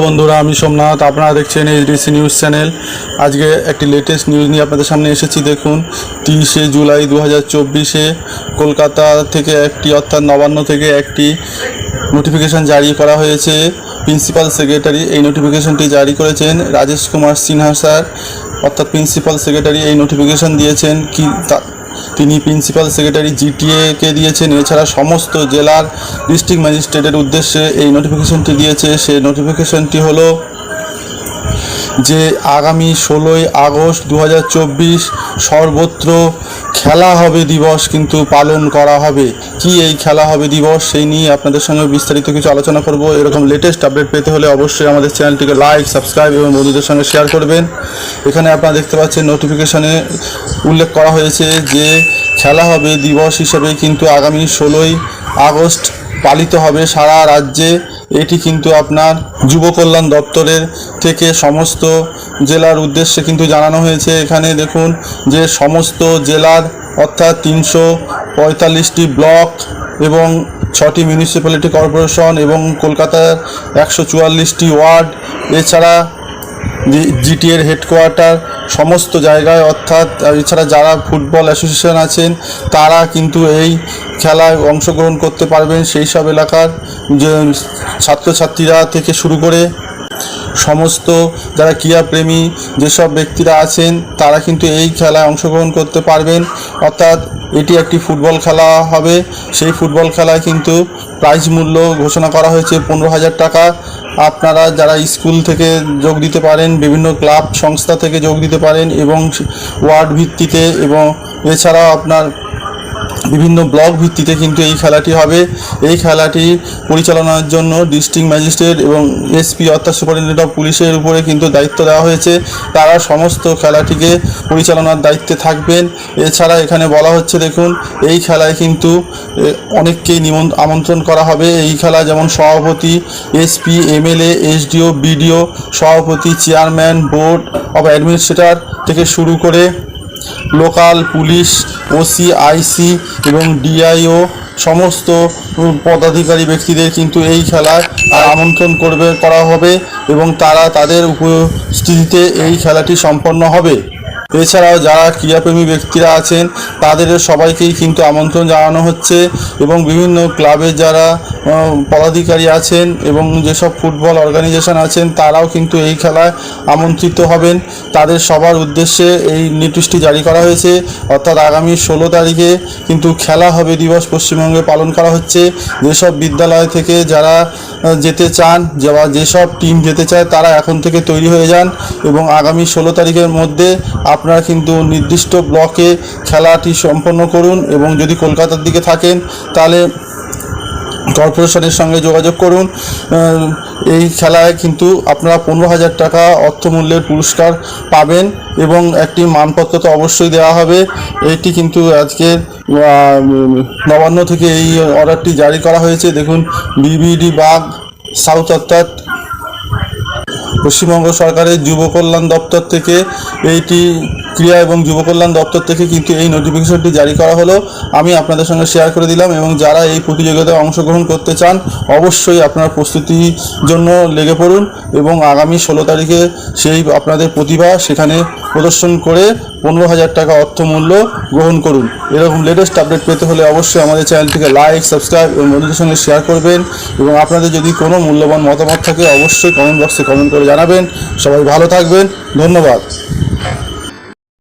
বন্ধুরা, আমি সোমনাথ, আপনারা দেখছেন এইচডিসি নিউজ চ্যানেল। আজকে একটি লেটেস্ট নিউজ নিয়ে আপনাদের সামনে এসেছি, দেখুন, তিরিশে জুলাই দু হাজার চব্বিশে কলকাতা থেকে একটি, অর্থাৎ নবান্ন থেকে একটি নোটিফিকেশন জারি করা হয়েছে। প্রিন্সিপাল সেক্রেটারি এই নোটিফিকেশনটি জারি করেছেন রাজেশ কুমার সিনহা স্যার। অর্থাৎ প্রিন্সিপাল সেক্রেটারি এই নোটিফিকেশন দিয়েছেন, কি তা- তিনি প্রিন্সিপাল সেক্রেটারি জিটিএকে দিয়েছেন। এছাড়া সমস্ত জেলার ডিস্ট্রিক্ট ম্যাজিস্ট্রেটের উদ্দেশ্যে এই নোটিফিকেশনটি দিয়েছে। সেই নোটিফিকেশনটি হলো যে আগামী ষোলোই আগস্ট দু হাজার চব্বিশ সর্বত্র খেলা হবে দিবস কিন্তু পালন করা হবে। কি এই খেলা হবে দিবস সেই নিয়ে আপনাদের সঙ্গে বিস্তারিত কিছু আলোচনা করব। এরকম লেটেস্ট আপডেট পেতে হলে অবশ্যই আমাদের চ্যানেলটিকে লাইক সাবস্ক্রাইব এবং বন্ধুদের সঙ্গে শেয়ার করবেন। এখানে আপনারা দেখতে পাচ্ছেন নোটিফিকেশানে উল্লেখ করা হয়েছে যে খেলা হবে দিবস হিসেবে, কিন্তু আগামী ষোলোই আগস্ট পালিত হবে সারা রাজ্যে। এটি কিন্তু আপনার যুব কল্যাণ দপ্তরের থেকে সমস্ত জেলার উদ্দেশ্যে কিন্তু জানানো হয়েছে। এখানে দেখুন যে সমস্ত জেলার অর্থাৎ তিনশো পঁয়তাল্লিশটি ব্লক এবং ছটি মিউনিসিপ্যালিটি কর্পোরেশন এবং কলকাতার একশো চুয়াল্লিশটি ওয়ার্ড। এছাড়া জিটিএর হেডকোয়ার্টার সমস্ত জায়গায়, অর্থাৎ এছাড়া যারা ফুটবল অ্যাসোসিয়েশন আছেন, তারা কিন্তু এই খেলায় অংশগ্রহণ করতে পারবেন সেই সব এলাকার যে ছাত্রছাত্রীরা থেকে শুরু করে সমস্ত যারা ক্রীড়াপ্রেমী যেসব ব্যক্তিরা আছেন, তারা কিন্তু এই খেলায় অংশগ্রহণ করতে পারবেন। অর্থাৎ, এটি একটি ফুটবল খেলা হবে। সেই ফুটবল খেলায় কিন্তু প্রাইজ মূল্য ঘোষণা করা হয়েছে পনেরো হাজার টাকা। আপনারা যারা স্কুল থেকে যোগ দিতে পারেন, বিভিন্ন ক্লাব, সংস্থা থেকে যোগ দিতে পারেন এবং ওয়ার্ড ভিত্তিতে এবং এছাড়াও আপনার বিভিন্ন ব্লক ভিত্তিতে কিন্তু এই খেলাটি হবে। এই খেলাটি পরিচালনার জন্য ডিস্ট্রিক্ট ম্যাজিস্ট্রেট এবং এসপি অর্থাৎ সুপারিনটেন্ডেন্ট অফ পুলিশের উপরে কিন্তু দায়িত্ব দেওয়া হয়েছে। তারা সমস্ত খেলাটিকে পরিচালনার দায়িত্বে থাকবেন। এছাড়া এখানে বলা হচ্ছে, দেখুন, এই খেলায় কিন্তু অনেককেই নিমন, আমন্ত্রণ করা হবে। এই খেলা যেমন সভাপতি, এসপি, এমএলএ, এসডিও, বিডিও, সভাপতি, চেয়ারম্যান, বোর্ড অব অ্যাডমিনিস্ট্রেটর থেকে শুরু করে লোকাল পুলিশ, ওসি, আইসি এবং ডিআইও সমস্ত পদাধিকারী ব্যক্তিদের কিন্তু এই খেলায় আমন্ত্রণ করবে, করা হবে এবং তারা তাদের উপস্থিতিতে এই খেলাটি সম্পন্ন হবে। এছাড়াও যারা ক্রীড়াপ্রেমী ব্যক্তিরা আছেন, তাদের সবাইকেই কিন্তু আমন্ত্রণ জানানো হচ্ছে এবং বিভিন্ন ক্লাবের যারা পদাধিকারী আছেন এবং যেসব ফুটবল অর্গানাইজেশন আছেন, তারাও কিন্তু এই খেলায় আমন্ত্রিত হবেন। তাদের সবার উদ্দেশ্যে এই নোটিশটি জারি করা হয়েছে। অর্থাৎ আগামী ষোলো তারিখে কিন্তু খেলা হবে দিবস পশ্চিমবঙ্গে পালন করা হচ্ছে। যেসব বিদ্যালয় থেকে যারা যেতে চান বা যেসব টিম যেতে চায়, তারা এখন থেকে তৈরি হয়ে যান এবং আগামী ষোলো তারিখের মধ্যে আপনারা কিন্তু নির্দিষ্ট ব্লকে খেলাটি সম্পন্ন করুন এবং যদি কলকাতার দিকে থাকেন, তাহলে কর্পোরেশনের সঙ্গে যোগাযোগ করুন। এই খেলায় কিন্তু আপনারা পনেরো হাজার টাকা অর্থমূল্যের পুরস্কার পাবেন এবং একটি মানপত্র তো অবশ্যই দেওয়া হবে। এটি কিন্তু আজকে নবান্ন থেকে এই অর্ডারটি জারি করা হয়েছে। দেখুন, বিবিডি বাঘ সাউথ অর্থাৎ পশ্চিমবঙ্গ সরকারের যুব কল্যাণ দপ্তর থেকে এইটি ক্রিয়া এবং যুব কল্যাণ দপ্তর থেকে কিন্তু এই নোটিফিকেশনটি জারি করা হলো। আমি আপনাদের সঙ্গে শেয়ার করে দিলাম এবং যারা এই প্রতিযোগিতায় অংশগ্রহণ করতে চান, অবশ্যই আপনার প্রস্তুতির জন্য লেগে পড়ুন এবং আগামী ষোলো তারিখে সেই আপনাদের প্রতিভা সেখানে প্রদর্শন করে পনেরো হাজার টাকা অর্থমূল্য গ্রহণ করুন। এরকম লেটেস্ট আপডেট পেতে হলে অবশ্যই আমাদের চ্যানেলটিকে লাইক সাবস্ক্রাইব এবং বন্ধুদের সঙ্গে শেয়ার করবেন এবং আপনাদের যদি কোনো মূল্যবান মতামত থাকে, অবশ্যই কমেন্ট বক্সে কমেন্ট করে জানাবেন। সবাই ভালো থাকবেন। ধন্যবাদ।